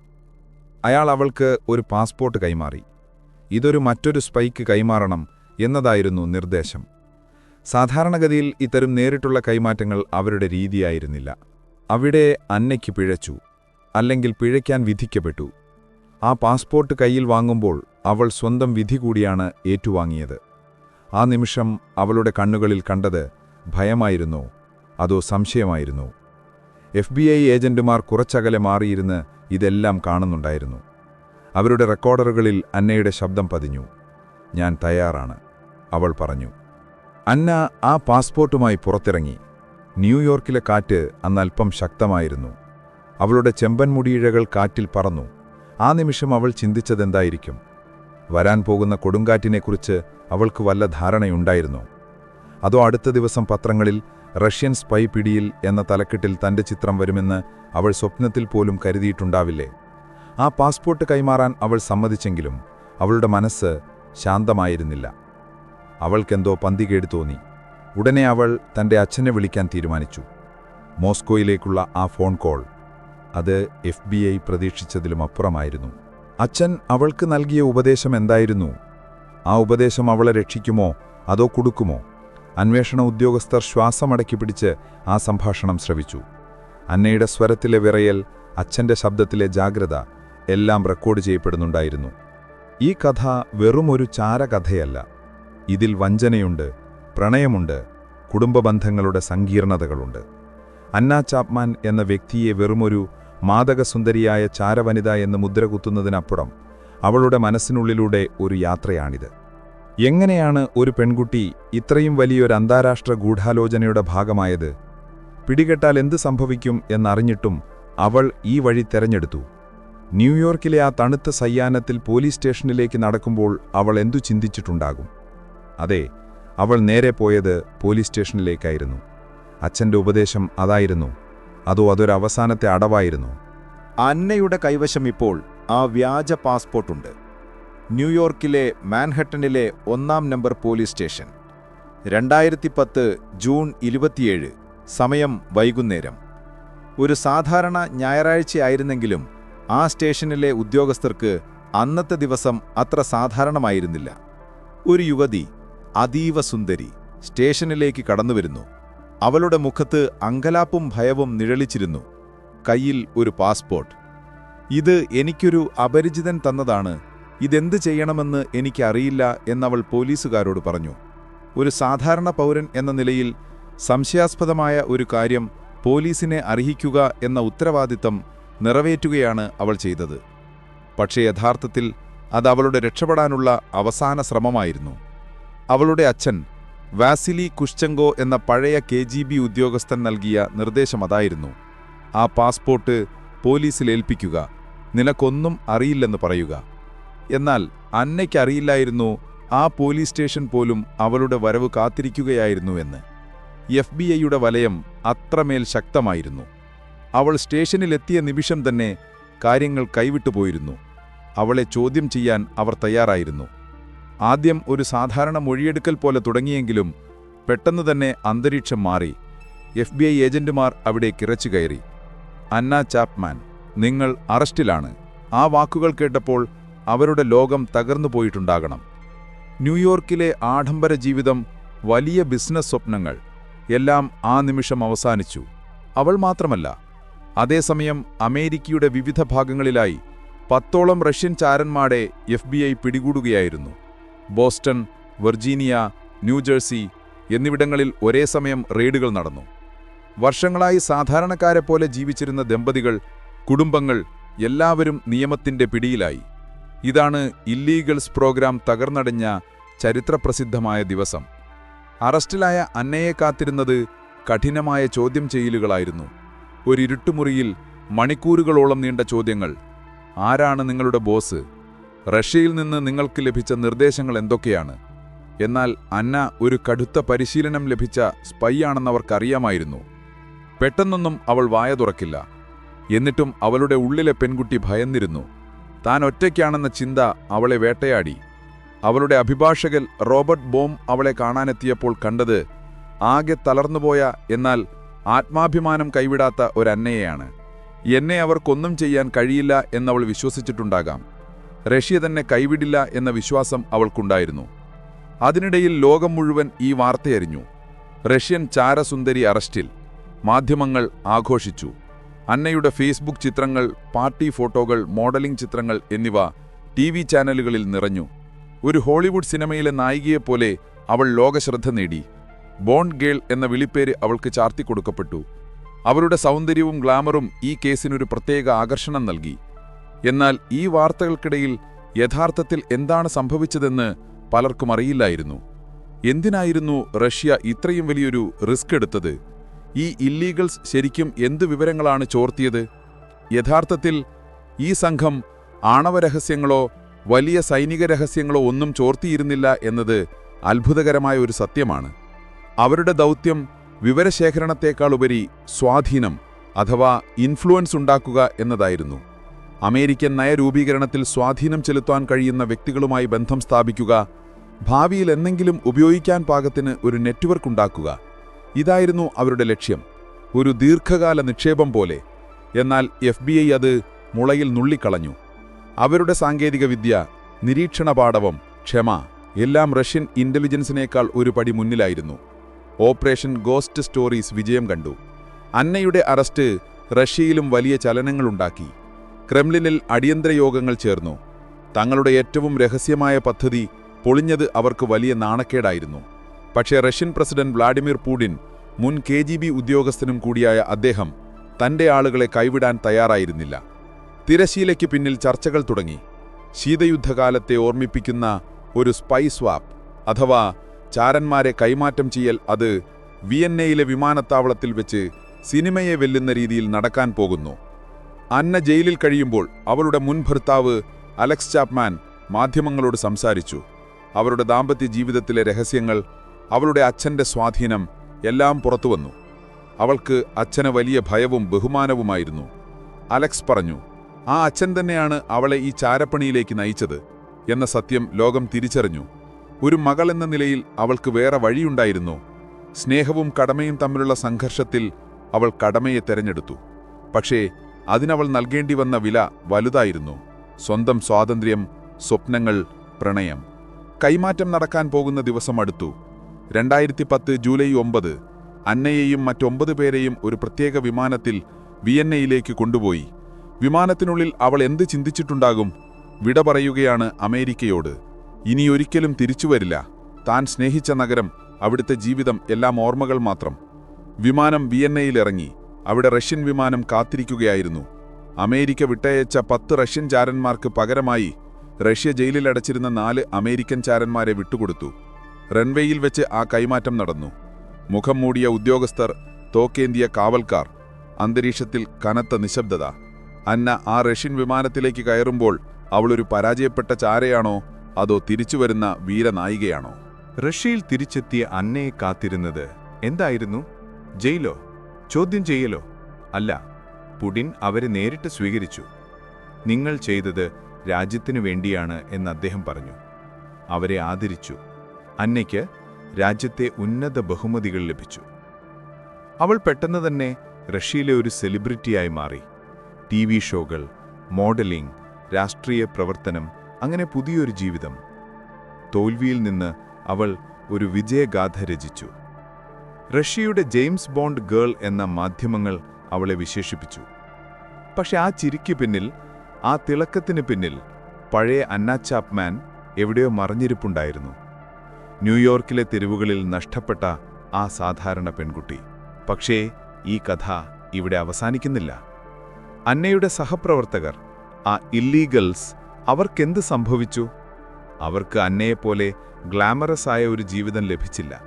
അയാൾ അവൾക്ക് ഒരു പാസ്പോർട്ട് കൈമാറി. ഇതൊരു മറ്റൊരു സ്പൈക്ക് കൈമാറണം എന്നതായിരുന്നു നിർദ്ദേശം. സാധാരണഗതിയിൽ ഇത്തരം നേരിട്ടുള്ള കൈമാറ്റങ്ങൾ അവരുടെ രീതിയായിരുന്നില്ല. അവിടെ അന്നയ്ക്ക് പിഴച്ചു അല്ലെങ്കിൽ പിഴയ്ക്കാൻ വിധിക്കപ്പെട്ടു. ആ പാസ്പോർട്ട് കയ്യിൽ വാങ്ങുമ്പോൾ അവൾ സ്വന്തം വിധി കൂടിയാണ് ഏറ്റുവാങ്ങിയത്. ആ നിമിഷം അവളുടെ കണ്ണുകളിൽ കണ്ടത് ഭയമായിരുന്നോ? അതോ സംശയമായിരുന്നോ? എഫ് ബി ഐ ഏജന്റുമാർ കുറച്ചകലെ മാറിയിരുന്ന് ഇതെല്ലാം കാണുന്നുണ്ടായിരുന്നു. അവരുടെ റെക്കോർഡറുകളിൽ അന്നയുടെ ശബ്ദം പതിഞ്ഞു. ഞാൻ തയ്യാറാണ്. അവൾ പറഞ്ഞു അന്ന ആ പാസ്പോർട്ടുമായി പുറത്തിറങ്ങി. ന്യൂയോർക്കിലെ കാറ്റ് അന്നൽപ്പം ശക്തമായിരുന്നു. അവളുടെ ചെമ്പൻ മുടിയിഴകൾ കാറ്റിൽ പറന്നു. ആ നിമിഷം അവൾ ചിന്തിച്ചതെന്തായിരിക്കും? വരാൻ പോകുന്ന കൊടുങ്കാറ്റിനെക്കുറിച്ച് അവൾക്ക് വല്ല ധാരണയുണ്ടായിരുന്നോ? അതോ അടുത്ത ദിവസം പത്രങ്ങളിൽ റഷ്യൻ സ്പൈ പിടിയിൽ എന്ന തലക്കെട്ടിൽ തന്റെ ചിത്രം വരുമെന്ന് അവൾ സ്വപ്നത്തിൽ പോലും കരുതിയിട്ടുണ്ടാവില്ലേ? ആ പാസ്പോർട്ട് കൈമാറാൻ അവൾ സമ്മതിച്ചെങ്കിലും അവളുടെ മനസ്സ് ശാന്തമായിരുന്നില്ല. അവൾക്കെന്തോ പന്തികേട് തോന്നി. ഉടനെ അവൾ തന്റെ അച്ഛനെ വിളിക്കാൻ തീരുമാനിച്ചു. മോസ്കോയിലേക്കുള്ള ആ ഫോൺ കോൾ. അത് എഫ് ബി ഐ പ്രതീക്ഷിച്ചതിലും അപ്പുറമായിരുന്നു. അച്ഛൻ അവൾക്ക് നൽകിയ ഉപദേശം എന്തായിരുന്നു? ആ ഉപദേശം അവളെ രക്ഷിക്കുമോ? അതോ കൊടുക്കുമോ? അന്വേഷണ ഉദ്യോഗസ്ഥർ ശ്വാസമടക്കി പിടിച്ച് ആ സംഭാഷണം ശ്രവിച്ചു. അന്നയുടെ സ്വരത്തിലെ വിറയൽ അച്ഛന്റെ ശബ്ദത്തിലെ ജാഗ്രത എല്ലാം റെക്കോർഡ് ചെയ്യപ്പെടുന്നുണ്ടായിരുന്നു. ഈ കഥ വെറുമൊരു ചാരകഥയല്ല. ഇതിൽ വഞ്ചനയുണ്ട് പ്രണയമുണ്ട് കുടുംബബന്ധങ്ങളുടെ സങ്കീർണതകളുണ്ട്. അന്ന ചാപ്മാൻ എന്ന വ്യക്തിയെ വെറുമൊരു മാതകസുന്ദരിയായ ചാരവനിത എന്ന് മുദ്രകുത്തുന്നതിനപ്പുറം അവളുടെ മനസ്സിനുള്ളിലൂടെ ഒരു യാത്രയാണിത്. എങ്ങനെയാണ് ഒരു പെൺകുട്ടി ഇത്രയും വലിയൊരു അന്താരാഷ്ട്ര ഗൂഢാലോചനയുടെ ഭാഗമായത്? പിടികെട്ടാൽ എന്ത് സംഭവിക്കും എന്നറിഞ്ഞിട്ടും അവൾ ഈ വഴി തെരഞ്ഞെടുത്തു. ന്യൂയോർക്കിലെ ആ തണുത്ത സയ്യാനത്തിൽ പോലീസ് സ്റ്റേഷനിലേക്ക് നടക്കുമ്പോൾ അവൾ എന്തു ചിന്തിച്ചിട്ടുണ്ടാകും? അതെ അവൾ നേരെ പോയത് പോലീസ് സ്റ്റേഷനിലേക്കായിരുന്നു. അച്ഛന്റെ ഉപദേശം അതായിരുന്നു. അതോ അതൊരു അവസാനത്തെ അടവായിരുന്നു. അന്നയുടെ കൈവശം ഇപ്പോൾ ആ വ്യാജ പാസ്പോർട്ടുണ്ട്. ന്യൂയോർക്കിലെ മാൻഹട്ടനിലെ ഒന്നാം നമ്പർ പോലീസ് സ്റ്റേഷൻ. രണ്ടായിരത്തി പത്ത് ജൂൺ ഇരുപത്തിയേഴ് സമയം വൈകുന്നേരം. ഒരു സാധാരണ ഞായറാഴ്ചയായിരുന്നെങ്കിലും ആ സ്റ്റേഷനിലെ ഉദ്യോഗസ്ഥർക്ക് അന്നത്തെ ദിവസം അത്ര സാധാരണമായിരുന്നില്ല. ഒരു യുവതി അതീവ സുന്ദരി സ്റ്റേഷനിലേക്ക് കടന്നുവരുന്നു. അവളുടെ മുഖത്ത് അങ്കലാപ്പും ഭയവും നിഴലിച്ചിരുന്നു. കയ്യിൽ ഒരു പാസ്പോർട്ട്. ഇത് എനിക്കൊരു അപരിചിതൻ തന്നതാണ് ഇതെന്ത് ചെയ്യണമെന്ന് എനിക്കറിയില്ല എന്നവൾ പോലീസുകാരോട് പറഞ്ഞു. ഒരു സാധാരണ പൗരൻ എന്ന നിലയിൽ സംശയാസ്പദമായ ഒരു കാര്യം പോലീസിനെ അർഹിക്കുക എന്ന ഉത്തരവാദിത്തം നിറവേറ്റുകയാണ് അവൾ ചെയ്തത്. പക്ഷേ യഥാർത്ഥത്തിൽ അത് അവളുടെ രക്ഷപ്പെടാനുള്ള അവസാന ശ്രമമായിരുന്നു. അവളുടെ അച്ഛൻ വാസിലി കുഷ്ചെങ്കോ എന്ന പഴയ കെ ജി ബി ഉദ്യോഗസ്ഥൻ നൽകിയ നിർദ്ദേശമതായിരുന്നു ആ പാസ്പോർട്ട് പോലീസിൽ ഏൽപ്പിക്കുക. നിനക്കൊന്നും അറിയില്ലെന്ന് പറയുക. എന്നാൽ അന്നയ്ക്കറിയില്ലായിരുന്നു ആ പോലീസ് സ്റ്റേഷൻ പോലും അവളുടെ വരവ് കാത്തിരിക്കുകയായിരുന്നുവെന്ന് എഫ് ബി ഐയുടെ വലയം അത്രമേൽ ശക്തമായിരുന്നു. അവൾ സ്റ്റേഷനിലെത്തിയ നിമിഷം തന്നെ കാര്യങ്ങൾ കൈവിട്ടുപോയിരുന്നു അവളെ ചോദ്യം ചെയ്യാൻ അവർ തയ്യാറായിരുന്നു. ആദ്യം ഒരു സാധാരണ മൊഴിയെടുക്കൽ പോലെ തുടങ്ങിയെങ്കിലും പെട്ടെന്ന് തന്നെ അന്തരീക്ഷം മാറി. എഫ് ബി ഐ ഏജന്റുമാർ അവിടെ കിറച്ചു കയറി. അന്ന ചാപ്മാൻ നിങ്ങൾ അറസ്റ്റിലാണ്. ആ വാക്കുകൾ കേട്ടപ്പോൾ അവരുടെ ലോകം തകർന്നു പോയിട്ടുണ്ടാകണം. ന്യൂയോർക്കിലെ ആഡംബര ജീവിതം വലിയ ബിസിനസ് സ്വപ്നങ്ങൾ. എല്ലാം ആ നിമിഷം അവസാനിച്ചു. അവൾ മാത്രമല്ല അതേസമയം അമേരിക്കയുടെ വിവിധ ഭാഗങ്ങളിലായി പത്തോളം റഷ്യൻ ചാരന്മാരെ എഫ് ബി ഐ പിടികൂടുകയായിരുന്നു. ബോസ്റ്റൺ വെർജീനിയ ന്യൂജേഴ്സി എന്നിവിടങ്ങളിൽ ഒരേ സമയം റെയ്ഡുകൾ നടന്നു. വർഷങ്ങളായി സാധാരണക്കാരെ പോലെ ജീവിച്ചിരുന്ന ദമ്പതികൾ കുടുംബങ്ങൾ എല്ലാവരും നിയമത്തിന്റെ പിടിയിലായി. ഇതാണ് ഇല്ലീഗൽസ് പ്രോഗ്രാം തകർന്നടഞ്ഞ ചരിത്രപ്രസിദ്ധമായ ദിവസം. അറസ്റ്റിലായ അന്നയെ കാത്തിരുന്നത് കഠിനമായ ചോദ്യം ചെയ്യലുകളായിരുന്നു. ഒരിരുട്ടുമുറിയിൽ മണിക്കൂറുകളോളം നീണ്ട ചോദ്യങ്ങൾ. ആരാണ് നിങ്ങളുടെ ബോസ്? റഷ്യയിൽ നിന്ന് നിങ്ങൾക്ക് ലഭിച്ച നിർദ്ദേശങ്ങൾ എന്തൊക്കെയാണ്? എന്നാൽ അന്ന ഒരു കടുത്ത പരിശീലനം ലഭിച്ച സ്പൈ ആണെന്നവർക്കറിയാമായിരുന്നു പെട്ടെന്നൊന്നും അവൾ വായ തുറക്കില്ല. എന്നിട്ടും അവളുടെ ഉള്ളിലെ പെൺകുട്ടി ഭയന്നിരുന്നു. താൻ ഒറ്റയ്ക്കാണെന്ന ചിന്ത അവളെ വേട്ടയാടി. അവളുടെ അഭിഭാഷകൻ റോബർട്ട് ബോം അവളെ കാണാനെത്തിയപ്പോൾ കണ്ടത് ആകെ തളർന്നുപോയ എന്നാൽ ആത്മാഭിമാനം കൈവിടാത്ത ഒരന്നയെയാണ്. എന്നെ അവർക്കൊന്നും ചെയ്യാൻ കഴിയില്ല എന്നവൾ വിശ്വസിച്ചിട്ടുണ്ടാകാം. റഷ്യ തന്നെ കൈവിടില്ല എന്ന വിശ്വാസം അവൾക്കുണ്ടായിരുന്നു. അതിനിടയിൽ ലോകം മുഴുവൻ ഈ വാർത്തയറിഞ്ഞു. റഷ്യൻ ചാരസുന്ദരി അറസ്റ്റിൽ മാധ്യമങ്ങൾ ആഘോഷിച്ചു. അന്നയുടെ ഫേസ്ബുക്ക് ചിത്രങ്ങൾ പാർട്ടി ഫോട്ടോകൾ മോഡലിംഗ് ചിത്രങ്ങൾ എന്നിവ ടി വി ചാനലുകളിൽ നിറഞ്ഞു. ഒരു ഹോളിവുഡ് സിനിമയിലെ നായികയെപ്പോലെ അവൾ ലോകശ്രദ്ധ നേടി. ബോണ്ട് ഗേൾ എന്ന വിളിപ്പേര് അവൾക്ക് ചാർത്തിക്കൊടുക്കപ്പെട്ടു അവരുടെ സൗന്ദര്യവും ഗ്ലാമറും ഈ കേസിനൊരു പ്രത്യേക ആകർഷണം നൽകി. എന്നാൽ ഈ വാർത്തകൾക്കിടയിൽ യഥാർത്ഥത്തിൽ എന്താണ് സംഭവിച്ചതെന്ന് പലർക്കും അറിയില്ലായിരുന്നു. എന്തിനായിരുന്നു റഷ്യ ഇത്രയും വലിയൊരു റിസ്ക് എടുത്തത്? ഈ ഇല്ലീഗൽസ് ശരിക്കും എന്തു വിവരങ്ങളാണ് ചോർത്തിയത്? യഥാർത്ഥത്തിൽ ഈ സംഘം ആണവരഹസ്യങ്ങളോ വലിയ സൈനിക രഹസ്യങ്ങളോ ഒന്നും ചോർത്തിയിരുന്നില്ല എന്നത് അത്ഭുതകരമായ ഒരു സത്യമാണ്. അവരുടെ ദൗത്യം വിവരശേഖരണത്തേക്കാളുപരി സ്വാധീനം അഥവാ ഇൻഫ്ലുവൻസ് ഉണ്ടാക്കുക എന്നതായിരുന്നു. അമേരിക്കൻ നയരൂപീകരണത്തിൽ സ്വാധീനം ചെലുത്താൻ കഴിയുന്ന വ്യക്തികളുമായി ബന്ധം സ്ഥാപിക്കുക ഭാവിയിൽ എന്തെങ്കിലും ഉപയോഗിക്കാൻ പാകത്തിന് ഒരു നെറ്റ്വർക്ക് ഉണ്ടാക്കുക ഇതായിരുന്നു അവരുടെ ലക്ഷ്യം. ഒരു ദീർഘകാല നിക്ഷേപം പോലെ. എന്നാൽ എഫ് അത് മുളയിൽ നുള്ളിക്കളഞ്ഞു. അവരുടെ സാങ്കേതികവിദ്യ നിരീക്ഷണ പാടവം ക്ഷമ എല്ലാം റഷ്യൻ ഇന്റലിജൻസിനേക്കാൾ ഒരു പടി മുന്നിലായിരുന്നു. ഓപ്പറേഷൻ ഗോസ്റ്റ് സ്റ്റോറീസ് വിജയം കണ്ടു. അന്നയുടെ അറസ്റ്റ് റഷ്യയിലും വലിയ ചലനങ്ങളുണ്ടാക്കി. ക്രെംലിനിൽ അടിയന്തര യോഗങ്ങൾ ചേർന്നു. തങ്ങളുടെ ഏറ്റവും രഹസ്യമായ പദ്ധതി പൊളിഞ്ഞത് അവർക്ക് വലിയ നാണക്കേടായിരുന്നു. പക്ഷേ റഷ്യൻ പ്രസിഡന്റ് വ്ളാഡിമിർ പൂടിൻ മുൻ കെ ജി ബി ഉദ്യോഗസ്ഥനും കൂടിയായ അദ്ദേഹം തന്റെ ആളുകളെ കൈവിടാൻ തയ്യാറായിരുന്നില്ല. തിരശീലയ്ക്ക് പിന്നിൽ ചർച്ചകൾ തുടങ്ങി. ശീതയുദ്ധകാലത്തെ ഓർമ്മിപ്പിക്കുന്ന ഒരു സ്പൈ സ്വാപ്പ് അഥവാ ചാരന്മാരെ കൈമാറ്റം ചെയ്യൽ അത് വിയന്നയിലെ വിമാനത്താവളത്തിൽ വെച്ച് സിനിമയെ വെല്ലുന്ന രീതിയിൽ നടക്കാൻ പോകുന്നു. അന്ന ജയിലിൽ കഴിയുമ്പോൾ അവളുടെ മുൻ ഭർത്താവ് അലക്സ് ചാപ്മാൻ മാധ്യമങ്ങളോട് സംസാരിച്ചു. അവരുടെ ദാമ്പത്യ ജീവിതത്തിലെ രഹസ്യങ്ങൾ അവളുടെ അച്ഛന്റെ സ്വാധീനം എല്ലാം പുറത്തുവന്നു. അവൾക്ക് അച്ഛന് വലിയ ഭയവും ബഹുമാനവുമായിരുന്നു. അലക്സ് പറഞ്ഞു ആ അച്ഛൻ തന്നെയാണ് അവളെ ഈ ചാരപ്പണിയിലേക്ക് നയിച്ചത് എന്ന സത്യം ലോകം തിരിച്ചറിഞ്ഞു. ഒരു മകൾ എന്ന നിലയിൽ അവൾക്ക് വേറെ വഴിയുണ്ടായിരുന്നു. സ്നേഹവും കടമയും തമ്മിലുള്ള സംഘർഷത്തിൽ അവൾ കടമയെ തെരഞ്ഞെടുത്തു. പക്ഷേ അതിനവൾ നൽകേണ്ടി വന്ന വില വലുതായിരുന്നു. സ്വന്തം സ്വാതന്ത്ര്യം സ്വപ്നങ്ങൾ പ്രണയം. കൈമാറ്റം നടക്കാൻ പോകുന്ന ദിവസം അടുത്തു. രണ്ടായിരത്തി പത്ത് ജൂലൈ ഒമ്പത് അന്നയെയും മറ്റൊമ്പത് പേരെയും ഒരു പ്രത്യേക വിമാനത്തിൽ വിയന്നയിലേക്ക് കൊണ്ടുപോയി. വിമാനത്തിനുള്ളിൽ അവൾ എന്ത് ചിന്തിച്ചിട്ടുണ്ടാകും? വിട പറയുകയാണ് അമേരിക്കയോട്. ഇനിയൊരിക്കലും തിരിച്ചുവരില്ല താൻ സ്നേഹിച്ച നഗരം അവിടുത്തെ ജീവിതം എല്ലാം ഓർമ്മകൾ മാത്രം. വിമാനം വിയന്നയിലിറങ്ങി. അവിടെ റഷ്യൻ വിമാനം കാത്തിരിക്കുകയായിരുന്നു. അമേരിക്ക വിട്ടയച്ച പത്ത് റഷ്യൻ ചാരന്മാർക്ക് പകരമായി റഷ്യ ജയിലിലടച്ചിരുന്ന നാല് അമേരിക്കൻ ചാരന്മാരെ വിട്ടുകൊടുത്തു. റൺവേയിൽ വെച്ച് ആ കൈമാറ്റം നടന്നു. മുഖം മൂടിയ ഉദ്യോഗസ്ഥർ തോക്കേന്തിയ കാവൽക്കാർ അന്തരീക്ഷത്തിൽ കനത്ത നിശബ്ദത. അന്ന ആ റഷ്യൻ വിമാനത്തിലേക്ക് കയറുമ്പോൾ അവളൊരു പരാജയപ്പെട്ട ചാരയാണോ അതോ തിരിച്ചുവരുന്ന വീരനായികയാണോ? റഷ്യയിൽ തിരിച്ചെത്തിയ അന്നയെ കാത്തിരുന്നത് എന്തായിരുന്നു? ജയിലോ? ചോദ്യം ചെയ്യലോ? അല്ല പുടിൻ അവരെ നേരിട്ട് സ്വീകരിച്ചു. നിങ്ങൾ ചെയ്തത് രാജ്യത്തിനു വേണ്ടിയാണ് എന്ന് അദ്ദേഹം പറഞ്ഞു. അവരെ ആദരിച്ചു. അന്നയ്ക്ക് രാജ്യത്തെ ഉന്നത ബഹുമതികൾ ലഭിച്ചു. അവൾ പെട്ടെന്ന് തന്നെ റഷ്യയിലെ ഒരു സെലിബ്രിറ്റിയായി മാറി. ടി വി ഷോകൾ മോഡലിംഗ് രാഷ്ട്രീയ പ്രവർത്തനം അങ്ങനെ പുതിയൊരു ജീവിതം. തോൽവിയിൽ നിന്ന് അവൾ ഒരു വിജയഗാഥ രചിച്ചു. റഷ്യയുടെ ജെയിംസ് ബോണ്ട് ഗേൾ എന്ന മാധ്യമങ്ങൾ അവളെ വിശേഷിപ്പിച്ചു. പക്ഷെ ആ ചിരിക്ക് പിന്നിൽ ആ തിളക്കത്തിന് പിന്നിൽ പഴയ അന്ന ചാപ്മാൻ എവിടെയോ മറഞ്ഞിരിപ്പുണ്ടായിരുന്നു. ന്യൂയോർക്കിലെ തെരുവുകളിൽ നഷ്ടപ്പെട്ട ആ സാധാരണ പെൺകുട്ടി. പക്ഷേ ഈ കഥ ഇവിടെ അവസാനിക്കുന്നില്ല. അന്നയുടെ സഹപ്രവർത്തകർ ആ ഇല്ലീഗൽസ് അവർക്കെന്ത് സംഭവിച്ചു? അവർക്ക് അന്നയെപ്പോലെ ഗ്ലാമറസ് ആയ ഒരു ജീവിതം ലഭിച്ചില്ല.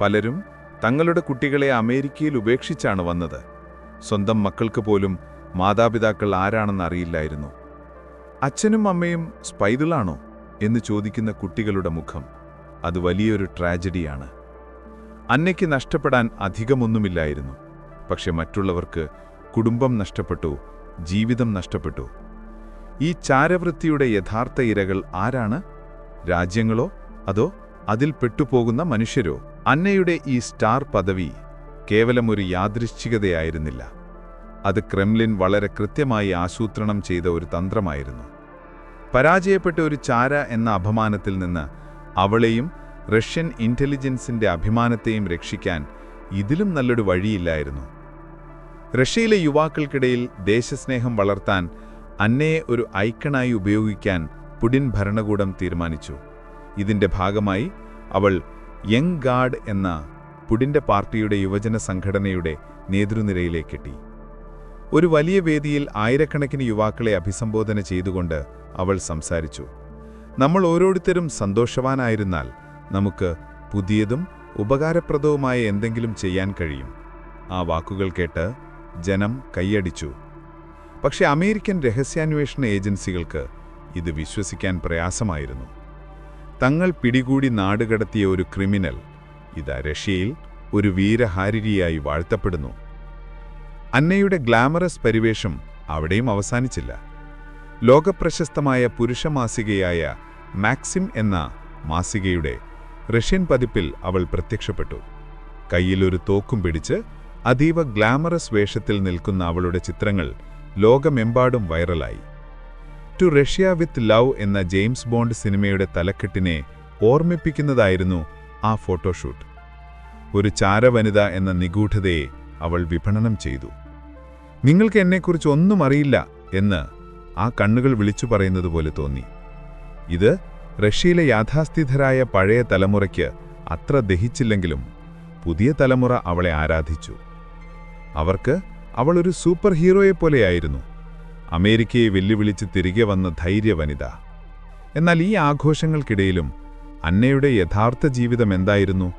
പലരും തങ്ങളുടെ കുട്ടികളെ അമേരിക്കയിൽ ഉപേക്ഷിച്ചാണ് വന്നത്. സ്വന്തം മക്കൾക്ക് പോലും മാതാപിതാക്കൾ ആരാണെന്ന് അറിയില്ലായിരുന്നു. അച്ഛനും അമ്മയും സ്പൈതളാണോ എന്ന് ചോദിക്കുന്ന കുട്ടികളുടെ മുഖം. അത് വലിയൊരു ട്രാജഡിയാണ്. അന്നയ്ക്ക് നഷ്ടപ്പെടാൻ അധികമൊന്നുമില്ലായിരുന്നു. പക്ഷെ മറ്റുള്ളവർക്ക് കുടുംബം നഷ്ടപ്പെട്ടു ജീവിതം നഷ്ടപ്പെട്ടു. ഈ ചാരവൃത്തിയുടെ യഥാർത്ഥ ഇരകൾ ആരാണ്? രാജ്യങ്ങളോ? അതോ അതിൽ പെട്ടുപോകുന്ന മനുഷ്യരോ? അന്നയുടെ ഈ സ്റ്റാർ പദവി കേവലം ഒരു യാദൃശ്ചികതയായിരുന്നില്ല. അത് ക്രെംലിൻ വളരെ കൃത്യമായി ആസൂത്രണം ചെയ്ത ഒരു തന്ത്രമായിരുന്നു. പരാജയപ്പെട്ട ഒരു ചാര എന്ന അപമാനത്തിൽ നിന്ന് അവളെയും റഷ്യൻ ഇന്റലിജൻസിന്റെ അഭിമാനത്തെയും രക്ഷിക്കാൻ ഇതിലും നല്ലൊരു വഴിയില്ലായിരുന്നു. റഷ്യയിലെ യുവാക്കൾക്കിടയിൽ ദേശസ്നേഹം വളർത്താൻ അന്നയെ ഒരു ഐക്കണായി ഉപയോഗിക്കാൻ പുടിൻ ഭരണകൂടം തീരുമാനിച്ചു. ഇതിന്റെ ഭാഗമായി അവൾ യങ് ഗാർഡ് എന്ന പുടിന്റെ പാർട്ടിയുടെ യുവജന സംഘടനയുടെ നേതൃനിരയിലേക്കെത്തി ഒരു വലിയ വേദിയിൽ ആയിരക്കണക്കിന് യുവാക്കളെ അഭിസംബോധന ചെയ്തുകൊണ്ട് അവൾ സംസാരിച്ചു. നമ്മൾ ഓരോരുത്തരും സന്തോഷവാനായിരുന്നാൽ നമുക്ക് പുതിയതും ഉപകാരപ്രദവുമായ എന്തെങ്കിലും ചെയ്യാൻ കഴിയും. ആ വാക്കുകൾ കേട്ട് ജനം കൈയടിച്ചു. പക്ഷേ അമേരിക്കൻ രഹസ്യാന്വേഷണ ഏജൻസികൾക്ക് ഇത് വിശ്വസിക്കാൻ പ്രയാസമായിരുന്നു. തങ്ങൾ പിടികൂടി നാടുകടത്തിയ ഒരു ക്രിമിനൽ ഇതാ റഷ്യയിൽ ഒരു വീരഹാരിരിയായി വാഴ്ത്തപ്പെടുന്നു. അന്നയുടെ ഗ്ലാമറസ് പരിവേഷം അവിടെയും അവസാനിച്ചില്ല. ലോകപ്രശസ്തമായ പുരുഷ മാസികയായ മാക്സിം എന്ന മാസികയുടെ റഷ്യൻ പതിപ്പിൽ അവൾ പ്രത്യക്ഷപ്പെട്ടു. കയ്യിലൊരു തോക്കും പിടിച്ച് അതീവ ഗ്ലാമറസ് വേഷത്തിൽ നിൽക്കുന്ന അവളുടെ ചിത്രങ്ങൾ ലോകമെമ്പാടും വൈറലായി. ടു റഷ്യ വിത്ത് ലവ് എന്ന ജെയിംസ് ബോണ്ട് സിനിമയുടെ തലക്കെട്ടിനെ ഓർമ്മിപ്പിക്കുന്നതായിരുന്നു ആ ഫോട്ടോഷൂട്ട്. ഒരു ചാരവനിത എന്ന നിഗൂഢതയെ അവൾ വിപണനം ചെയ്തു. നിങ്ങൾക്ക് എന്നെക്കുറിച്ച് ഒന്നും അറിയില്ല എന്ന് ആ കണ്ണുകൾ വിളിച്ചു പറയുന്നത് പോലെ തോന്നി. ഇത് റഷ്യയിലെ യാഥാസ്ഥിതരായ പഴയ തലമുറയ്ക്ക് അത്ര ദഹിച്ചില്ലെങ്കിലും പുതിയ തലമുറ അവളെ ആരാധിച്ചു. അവർക്ക് അവൾ ഒരു സൂപ്പർ ഹീറോയെപ്പോലെയായിരുന്നു അമേരിക്കയെ വെല്ലുവിളിച്ച് തിരികെ വന്ന ധൈര്യവനിത എന്നാൽ ഈ ആഘോഷങ്ങൾക്കിടയിലും അന്നയുടെ യഥാർത്ഥ ജീവിതം എന്തായിരുന്നു?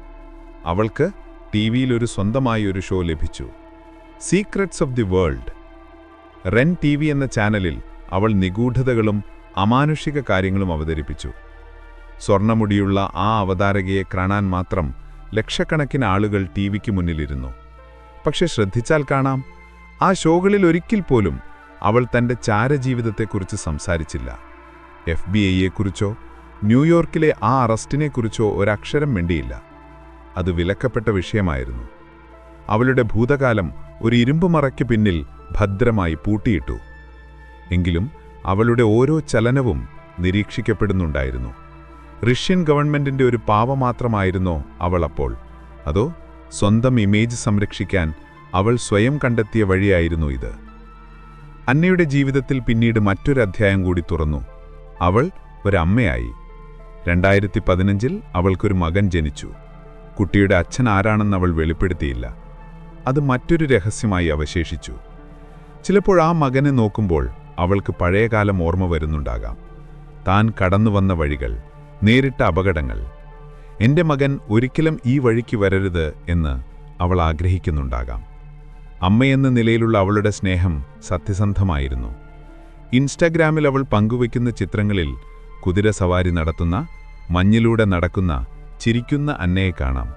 അവൾക്ക് ടി വിയിലൊരു സ്വന്തമായി ഒരു ഷോ ലഭിച്ചു. Secrets of the world. Ren T എന്ന ചാനലിൽ അവൾ നിഗൂഢതകളും അമാനുഷിക കാര്യങ്ങളും അവതരിപ്പിച്ചു. സ്വർണമുടിയുള്ള ആ അവതാരകയെ കാണാൻ മാത്രം ലക്ഷക്കണക്കിന് ആളുകൾ ടി വിക്ക് മുന്നിലിരുന്നു. പക്ഷെ ശ്രദ്ധിച്ചാൽ കാണാം ആ ഷോകളിൽ ഒരിക്കൽ പോലും അവൾ തന്റെ ചാരജീവിതത്തെക്കുറിച്ച് സംസാരിച്ചില്ല. എഫ് ബി ഐയെക്കുറിച്ചോ ന്യൂയോർക്കിലെ ആ അറസ്റ്റിനെക്കുറിച്ചോ ഒരക്ഷരം മിണ്ടിയില്ല. അത് വിലക്കപ്പെട്ട വിഷയമായിരുന്നു. അവളുടെ ഭൂതകാലം ഒരു ഇരുമ്പ് മറയ്ക്ക് പിന്നിൽ ഭദ്രമായി പൂട്ടിയിട്ടു. എങ്കിലും അവളുടെ ഓരോ ചലനവും നിരീക്ഷിക്കപ്പെടുന്നുണ്ടായിരുന്നു. റഷ്യൻ ഗവൺമെന്റിന്റെ ഒരു പാവ മാത്രമായിരുന്നോ അവൾ അപ്പോൾ അതോ സ്വന്തം ഇമേജ് സംരക്ഷിക്കാൻ അവൾ സ്വയം കണ്ടെത്തിയ വഴിയായിരുന്നു ഇത്? അന്നയുടെ ജീവിതത്തിൽ പിന്നീട് മറ്റൊരു അധ്യായം കൂടി തുറന്നു. അവൾ ഒരമ്മയായി. രണ്ടായിരത്തി പതിനഞ്ചിൽ അവൾക്കൊരു മകൻ ജനിച്ചു. കുട്ടിയുടെ അച്ഛൻ ആരാണെന്ന് അവൾ വെളിപ്പെടുത്തിയില്ല. അത് മറ്റൊരു രഹസ്യമായി അവശേഷിച്ചു. ചിലപ്പോൾ ആ മകനെ നോക്കുമ്പോൾ അവൾക്ക് പഴയകാലം ഓർമ്മ വരുന്നുണ്ടാകാം. താൻ കടന്നുവന്ന വഴികൾ നേരിട്ട അപകടങ്ങൾ. എന്റെ മകൻ ഒരിക്കലും ഈ വഴിക്ക് വരരുത് എന്ന് അവൾ ആഗ്രഹിക്കുന്നുണ്ടാകാം. അമ്മയെന്ന നിലയിലുള്ള അവളുടെ സ്നേഹം സത്യസന്ധമായിരുന്നു. ഇൻസ്റ്റാഗ്രാമിൽ അവൾ പങ്കുവയ്ക്കുന്ന ചിത്രങ്ങളിൽ കുതിര സവാരി നടത്തുന്ന മഞ്ഞിലൂടെ നടക്കുന്ന ചിരിക്കുന്ന അന്നയെ കാണാം.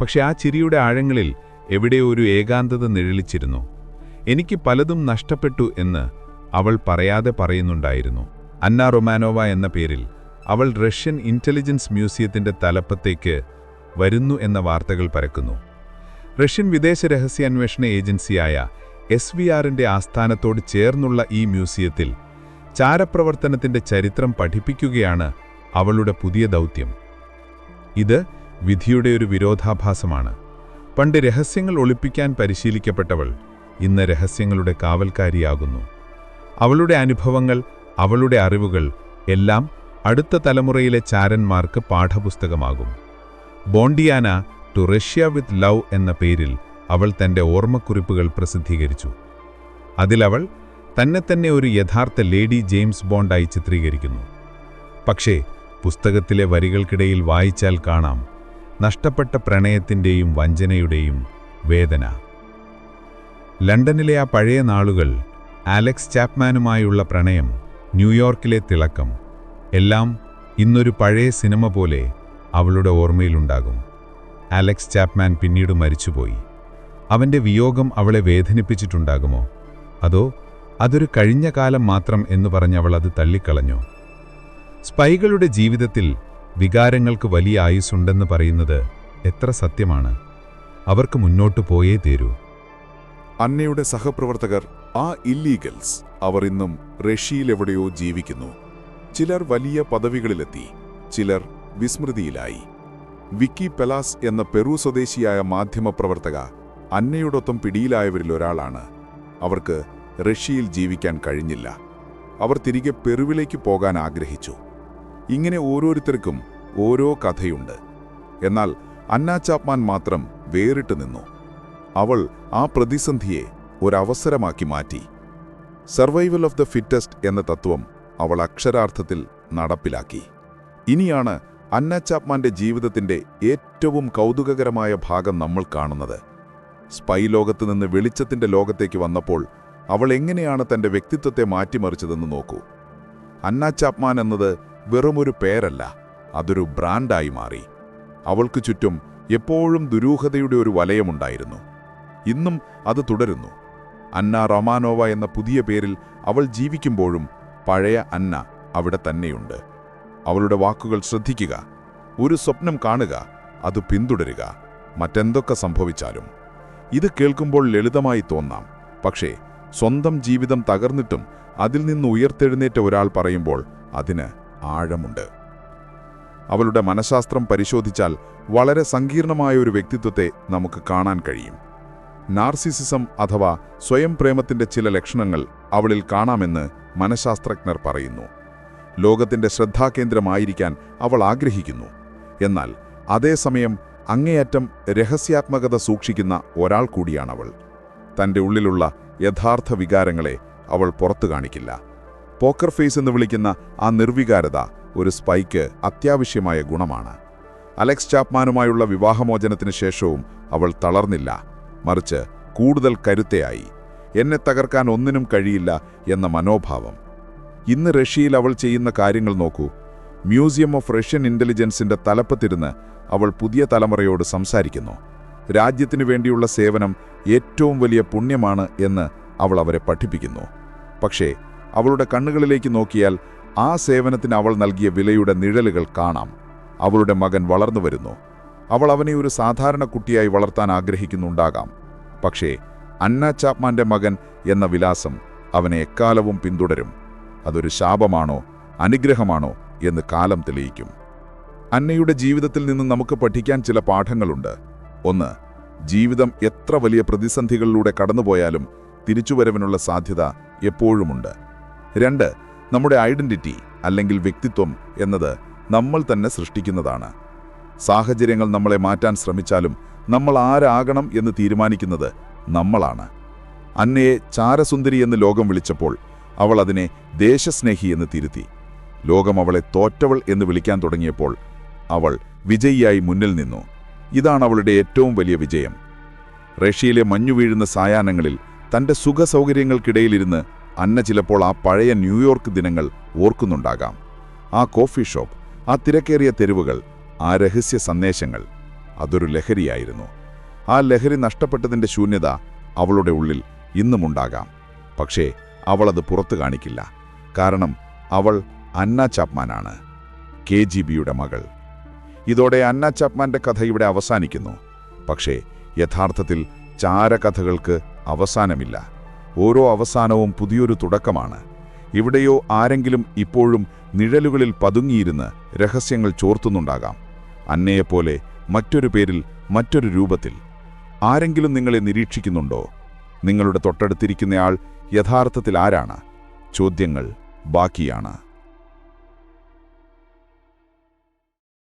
പക്ഷെ ആ ചിരിയുടെ ആഴങ്ങളിൽ എവിടെയോ ഒരു ഏകാന്തത നിഴലിച്ചിരുന്നു. എനിക്ക് പലതും നഷ്ടപ്പെട്ടു എന്ന് അവൾ പറയാതെ പറയുന്നുണ്ടായിരുന്നു. അന്ന റൊമാനോവ എന്ന പേരിൽ അവൾ റഷ്യൻ ഇന്റലിജൻസ് മ്യൂസിയത്തിന്റെ തലപ്പത്തേക്ക് വരുന്നു എന്ന വാർത്തകൾ പരക്കുന്നു. റഷ്യൻ വിദേശ രഹസ്യാന്വേഷണ ഏജൻസിയായ എസ് വി ആറിന്റെ ആസ്ഥാനത്തോട് ചേർന്നുള്ള ഈ മ്യൂസിയത്തിൽ ചാരപ്രവർത്തനത്തിന്റെ ചരിത്രം പഠിപ്പിക്കുകയാണ് അവളുടെ പുതിയ ദൗത്യം. ഇത് വിധിയുടെ ഒരു വിരോധാഭാസമാണ്. പണ്ട് രഹസ്യങ്ങൾ ഒളിപ്പിക്കാൻ പരിശീലിക്കപ്പെട്ടവൾ ഇന്ന് രഹസ്യങ്ങളുടെ കാവൽക്കാരിയാകുന്നു. അവളുടെ അനുഭവങ്ങൾ അവളുടെ അറിവുകൾ എല്ലാം അടുത്ത തലമുറയിലെ ചാരന്മാർക്ക് പാഠപുസ്തകമാകും. Bondiana to Russia with love എന്ന പേരിൽ അവൾ തന്റെ ഓർമ്മക്കുറിപ്പുകൾ പ്രസിദ്ധീകരിച്ചു. അതിലവൾ തന്നെ തന്നെ ഒരു യഥാർത്ഥ ലേഡി ജെയിംസ് ബോണ്ടായി ചിത്രീകരിക്കുന്നു. പക്ഷേ പുസ്തകത്തിലെ വരികൾക്കിടയിൽ വായിച്ചാൽ കാണാം നഷ്ടപ്പെട്ട പ്രണയത്തിന്റെയും വഞ്ചനയുടെയും വേദന. ലണ്ടനിലെ ആ പഴയ നാളുകൾ ആലക്സ് ചാപ്മാനുമായുള്ള പ്രണയം ന്യൂയോർക്കിലെ തിളക്കം. എല്ലാം ഇന്നൊരു പഴയ സിനിമ പോലെ അവളുടെ ഓർമ്മയിലുണ്ടാകും. ആലക്സ് ചാപ്മാൻ പിന്നീട് മരിച്ചുപോയി. അവന്റെ വിയോഗം അവളെ വേദനിപ്പിച്ചിട്ടുണ്ടാകുമോ? അതോ അതൊരു കഴിഞ്ഞ കാലം മാത്രം എന്ന് പറഞ്ഞ് അവൾ അത് തള്ളിക്കളഞ്ഞു? സ്പൈകളുടെ ജീവിതത്തിൽ വികാരങ്ങൾക്ക് വലിയ ആയുസ്സുണ്ടെന്ന് പറയുന്നത് എത്ര സത്യമാണ്? അവർക്ക് മുന്നോട്ടു പോയേ തീരൂ. അന്നയുടെ സഹപ്രവർത്തകർ ആ ഇല്ലീഗൽസ് അവർ ഇന്നും റഷ്യയിലെവിടെയോ ജീവിക്കുന്നു. ചിലർ വലിയ പദവികളിലെത്തി ചിലർ വിസ്മൃതിയിലായി. വിക്കി പെലാസ് എന്ന പെറു സ്വദേശിയായ മാധ്യമപ്രവർത്തക അന്നയോടൊപ്പം പിടിയിലായവരിൽ ഒരാളാണ്. അവർക്ക് റഷ്യയിൽ ജീവിക്കാൻ കഴിഞ്ഞില്ല. അവർ തിരികെ പെറുവിലേക്ക് പോകാൻ ആഗ്രഹിച്ചു. ഇങ്ങനെ ഓരോരുത്തർക്കും ഓരോ കഥയുണ്ട്. എന്നാൽ അന്നാ ചാപ്മാൻ മാത്രം വേറിട്ട് നിന്നു. അവൾ ആ പ്രതിസന്ധിയെ ഒരവസരമാക്കി മാറ്റി. സർവൈവൽ ഓഫ് ദ ഫിറ്റസ്റ്റ് എന്ന തത്വം അവൾ അക്ഷരാർത്ഥത്തിൽ നടപ്പിലാക്കി. ഇനിയാണ് അന്ന ചാപ്മാന്റെ ജീവിതത്തിന്റെ ഏറ്റവും കൗതുകകരമായ ഭാഗം നമ്മൾ കാണുന്നത്. സ്പൈ ലോകത്ത് നിന്ന് വെളിച്ചത്തിന്റെ ലോകത്തേക്ക് വന്നപ്പോൾ അവൾ എങ്ങനെയാണ് തന്റെ വ്യക്തിത്വത്തെ മാറ്റിമറിച്ചതെന്ന് നോക്കൂ. അന്ന ചാപ്മാൻ എന്നത് വെറുമൊരു പേരല്ല അതൊരു ബ്രാൻഡായി മാറി. അവൾക്ക് ചുറ്റും എപ്പോഴും ദുരൂഹതയുടെ ഒരു വലയമുണ്ടായിരുന്നു ഇന്നും അത് തുടരുന്നു. അന്ന റൊമാനോവ എന്ന പുതിയ പേരിൽ അവൾ ജീവിക്കുമ്പോഴും പഴയ അന്ന അവിടെ തന്നെയുണ്ട്. അവളുടെ വാക്കുകൾ ശ്രദ്ധിക്കുക ഒരു സ്വപ്നം കാണുക അത് പിന്തുടരുക മറ്റെന്തൊക്കെ സംഭവിച്ചാലും. ഇത് കേൾക്കുമ്പോൾ ലളിതമായി തോന്നാം പക്ഷേ സ്വന്തം ജീവിതം തകർന്നിട്ടും അതിൽ നിന്ന് ഉയർത്തെഴുന്നേറ്റ ഒരാൾ പറയുമ്പോൾ അതിന് ആഴമുണ്ട്. അവളുടെ മനഃശാസ്ത്രം പരിശോധിച്ചാൽ വളരെ സങ്കീർണമായ ഒരു വ്യക്തിത്വത്തെ നമുക്ക് കാണാൻ കഴിയും. നാർസിസിസം അഥവാ സ്വയം പ്രേമത്തിന്റെ ചില ലക്ഷണങ്ങൾ അവളിൽ കാണാമെന്ന് മനഃശാസ്ത്രജ്ഞർ പറയുന്നു. ലോകത്തിന്റെ ശ്രദ്ധാകേന്ദ്രമായിരിക്കാൻ അവൾ ആഗ്രഹിക്കുന്നു. എന്നാൽ അതേസമയം അങ്ങേയറ്റം രഹസ്യാത്മകത സൂക്ഷിക്കുന്ന ഒരാൾ കൂടിയാണവൾ. തന്റെ ഉള്ളിലുള്ള യഥാർത്ഥ വികാരങ്ങളെ അവൾ പുറത്തു കാണിക്കില്ല. പോക്കർ ഫേസ് എന്ന് വിളിക്കുന്ന ആ നിർവികാരത ഒരു സ്പൈക്ക് അത്യാവശ്യമായ ഗുണമാണ്. അലക്സ് ചാപ്മാനുമായുള്ള വിവാഹമോചനത്തിന് ശേഷവും അവൾ തളർന്നില്ല. മറിച്ച് കൂടുതൽ കരുത്തയായി. എന്നെ തകർക്കാൻ ഒന്നിനും കഴിയില്ല എന്ന മനോഭാവം. ഇന്ന് റഷ്യയിൽ അവൾ ചെയ്യുന്ന കാര്യങ്ങൾ നോക്കൂ. മ്യൂസിയം ഓഫ് റഷ്യൻ ഇന്റലിജൻസിന്റെ തലപ്പത്തിരുന്ന് അവൾ പുതിയ തലമുറയോട് സംസാരിക്കുന്നു. രാജ്യത്തിനു വേണ്ടിയുള്ള സേവനം ഏറ്റവും വലിയ പുണ്യമാണ് എന്ന് അവൾ അവരെ പഠിപ്പിക്കുന്നു. പക്ഷേ അവളുടെ കണ്ണുകളിലേക്ക് നോക്കിയാൽ ആ സേവനത്തിന് അവൾ നൽകിയ വിലയുടെ നിഴലുകൾ കാണാം. അവളുടെ മകൻ വളർന്നു വരുന്നു. അവൾ അവനെ ഒരു സാധാരണ കുട്ടിയായി വളർത്താൻ ആഗ്രഹിക്കുന്നുണ്ടാകാം. പക്ഷേ അന്ന ചാപ്മാന്റെ മകൻ എന്ന വിലാസം അവനെ എക്കാലവും പിന്തുടരും. അതൊരു ശാപമാണോ അനുഗ്രഹമാണോ എന്ന് കാലം തെളിയിക്കും. അന്നയുടെ ജീവിതത്തിൽ നിന്ന് നമുക്ക് പഠിക്കാൻ ചില പാഠങ്ങളുണ്ട്. ഒന്ന് ജീവിതം എത്ര വലിയ പ്രതിസന്ധികളിലൂടെ കടന്നുപോയാലും തിരിച്ചുവരവിനുള്ള സാധ്യത എപ്പോഴുമുണ്ട്. രണ്ട് നമ്മുടെ ഐഡന്റിറ്റി അല്ലെങ്കിൽ വ്യക്തിത്വം എന്നത് നമ്മൾ തന്നെ സൃഷ്ടിക്കുന്നതാണ്. സാഹചര്യങ്ങൾ നമ്മളെ മാറ്റാൻ ശ്രമിച്ചാലും നമ്മൾ ആരാകണം എന്ന് തീരുമാനിക്കുന്നത് നമ്മളാണ്. അന്നയെ ചാരസുന്ദരി എന്ന് ലോകം വിളിച്ചപ്പോൾ അവൾ അതിനെ ദേശസ്നേഹി എന്ന് തിരുത്തി. ലോകം അവളെ തോറ്റവൾ എന്ന് വിളിക്കാൻ തുടങ്ങിയപ്പോൾ അവൾ വിജയിയായി മുന്നിൽ നിന്നു. ഇതാണ് അവളുടെ ഏറ്റവും വലിയ വിജയം. റഷ്യയിലെ മഞ്ഞു വീഴുന്ന സായാഹ്നങ്ങളിൽ തന്റെ സുഖസൗകര്യങ്ങൾക്കിടയിലിരുന്ന് അന്ന ചിലപ്പോൾ ആ പഴയ ന്യൂയോർക്ക് ദിനങ്ങൾ ഓർക്കുന്നുണ്ടാകാം. ആ കോഫി ഷോപ്പ് ആ തിരക്കേറിയ തെരുവുകൾ ആ രഹസ്യ സന്ദേശങ്ങൾ അതൊരു ലഹരിയായിരുന്നു. ആ ലഹരി നഷ്ടപ്പെട്ടതിന്റെ ശൂന്യത അവളുടെ ഉള്ളിൽ ഇന്നുമുണ്ടാകാം. പക്ഷേ അവളത് പുറത്തു കാണിക്കില്ല. കാരണം അവൾ അന്ന ചാപ്മാനാണ് കെ ജി ബിയുടെ മകൾ. ഇതോടെ അന്ന ചാപ്മാന്റെ കഥ ഇവിടെ അവസാനിക്കുന്നു. പക്ഷേ യഥാർത്ഥത്തിൽ ചാരകഥകൾക്ക് അവസാനമില്ല. ഓരോ അവസാനവും പുതിയൊരു തുടക്കമാണ്. ഇവിടെയോ ആരെങ്കിലും ഇപ്പോഴും നിഴലുകളിൽ പതുങ്ങിയിരുന്ന് രഹസ്യങ്ങൾ ചോർത്തുന്നുണ്ടാകാം. അന്നയെപ്പോലെ മറ്റൊരു പേരിൽ മറ്റൊരു രൂപത്തിൽ. ആരെങ്കിലും നിങ്ങളെ നിരീക്ഷിക്കുന്നുണ്ടോ? നിങ്ങളുടെ തൊട്ടടുത്തിരിക്കുന്നയാൾ യഥാർത്ഥത്തിൽ ആരാണ്? ചോദ്യങ്ങൾ ബാക്കിയാണ്.